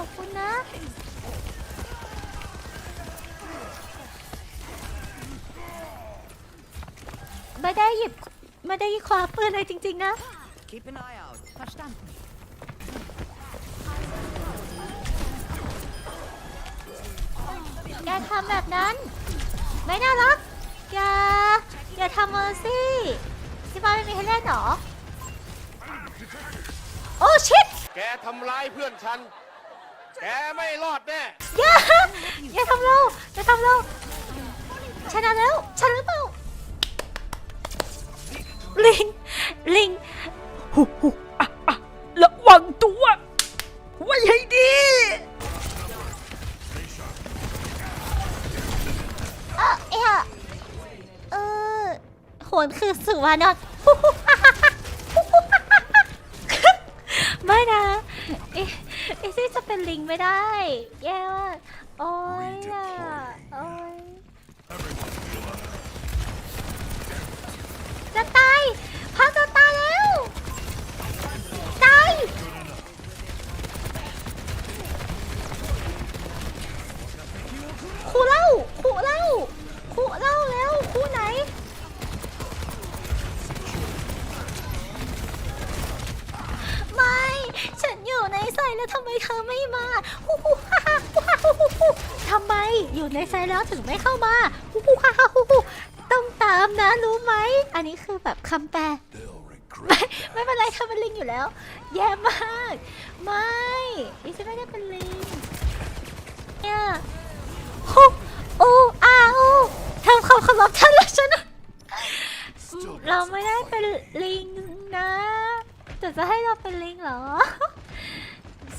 อบคุณนะ ไม่ได้หยิบไม่ได้คว้าปืนเลยจริงๆนะ Keep an eye out. Verstanden. อย่าทำแบบนั้น ไม่น่ารัก อย่า อย่าทำเมอร์ซี่ที่บ้านไม่มีให้เล่นเหรอ โอ้ชิต แกทำร้ายเพื่อนฉัน แกไม่รอดแน่ อย่าอย่าทำเราอย่าทำเราชนะแล้วชนะหรือเปล่าลิงลิงหุหุอะอะระวังตัวไว้ให้ดีเออเอะเออโหนคือสุวานอนไม่นะเอะ ไอซี่จะเป็นลิงไม่ได้ แย่ว่ากโอ้ยอะโอ้ยจะตายพังจะตายแล้ว ตาย คูเล่า แล้วทำไมเธอไม่มาฮู้ฮู้ฮ่าฮ่าฮู้ฮ่าฮู้ฮู้ฮู้ทำไมอยู่ในไซแล้วถึงไม่เข้ามาฮู้ฮู้ฮ่าฮ่าฮู้ฮู้ต้องตามนะรู้ไหม อันนี้คือแบบคำแปลไม่ไม่เป็นไรเธอเป็นลิงอยู่แล้ว แย่มาก ไม่ดิฉันไม่ได้เป็นลิงเนี่ยโอ้โอ้อาโอ้ทำความเคารพท่านแล้วฉัน เราไม่ได้เป็นลิงนะแต่จะให้เราเป็นลิงเหรอ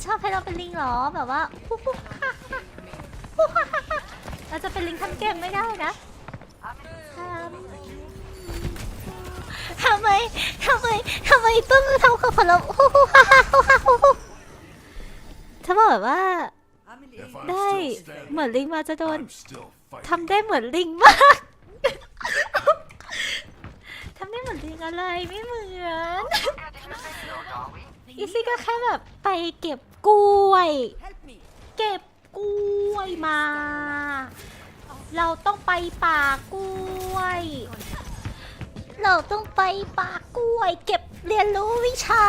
ชอบให้เราเป็นลิงเหรอแบบว่าฮู้ฮู้ฮ่าฮ่าฮู้ฮ่าฮ่าฮ่าเราจะเป็นลิงทำเกมไม่ได้นะทำทำไมทำไมทำไมต้องทำกับผลฮู้ฮู้ฮ่าฮ่าฮู้ฮ่าฮู้ฮู้ถ้าบอกแบบว่า ได้เหมือนลิงมาจะโดนทำได้เหมือนลิงมากทำได้เหมือนลิงอะไรไม่เหมือนอีซี่ก็แค่แบบไปเก็บ กล้วย Help me. เก็บกล้วยมา เราต้องไปป่ากล้วย เราต้องไปป่ากล้วย เก็บเรียนรู้วิชา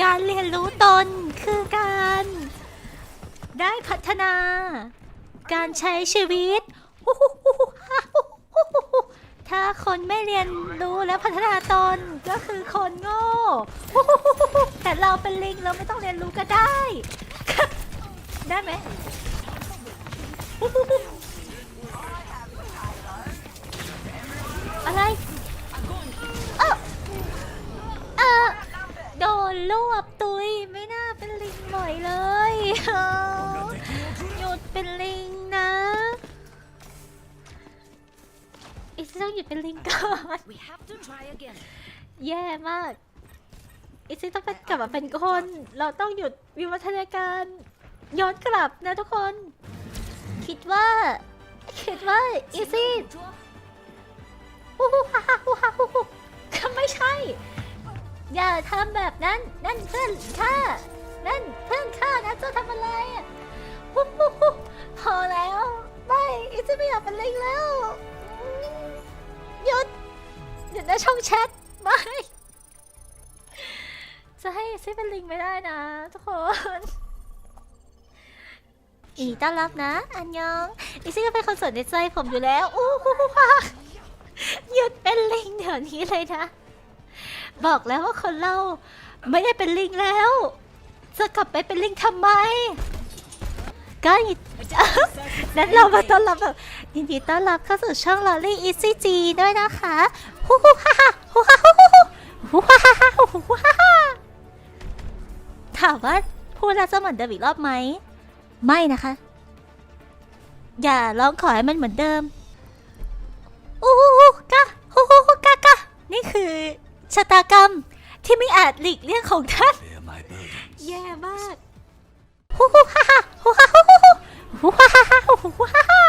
การเรียนรู้ตนคือการ ได้พัฒนา การใช้ชีวิต ถ้าคนไม่เรียนรู้และพัฒนาตนก็คือคนโง่ แต่เราเป็นลิงเราไม่ต้องเรียนรู้ก็ได้ ได้ไหมอะไร เออเออโดนรวบตุยไม่น่าเป็นลิงบ่อยเลยหยุดเป็นลิง อีซี่ต้องหยุดเป็นลิงก่อน We have to try again แย่มากอีซี่ต้องเป็นกลับมาเป็นคน เราต้องหยุดวิวัฒนาการ ย้อนกลับนะทุกคน คิดว่า คิดว่าอีซี่ฮู้ฮู้ฮ่าฮ่าฮู้ฮ่าฮู้ฮู้ก็ไม่ใช่ อย่าทำแบบนั้น นั่นเพื่อนข้านั่น หยุดนช่องแชทไม่ จะให้ซิเป็นลิงไม่ได้นะทุกคน อีต้อนรับนะ อันยอง อีซี่ก็เป็นคนสนในใจผมอยู่แล้ว อู้หูฮ่าหยุดเป็นลิงเดี๋ยวนี้เลยนะ บอกแล้วว่าคนเราไม่ได้เป็นลิงแล้ว จะกลับไปเป็นลิงทำไม ก็ยินนั้นเรามาต้อนรับแบบยินดีต้อนรับเข้าสู่ช่อง Lolly Easy G ด้วยนะคะฮู้ฮู้ฮ่าฮ่าฮู้ฮ่าฮู้ฮู้ฮู้ฮ่าฮ่าฮ่าฮู้ฮู้ฮ่าฮ่าถามว่าพูดแล้วจะเหมือนเดิมอีกรอบไหม ไม่นะคะ อย่าร้องขอให้มันเหมือนเดิมอู้หูหูกะฮู้ฮู้ฮู้กะกะนี่คือชะตากรรมที่ไม่อาจหลีกเลี่ยงของท่าน Bear my burden. แย่มาก ฮู้ฮู้ฮ่าฮ่าฮู้ฮ่าฮู้ฮู้ฮู้ฮ่าฮ่าฮ่าฮู้ฮ่าฮ่า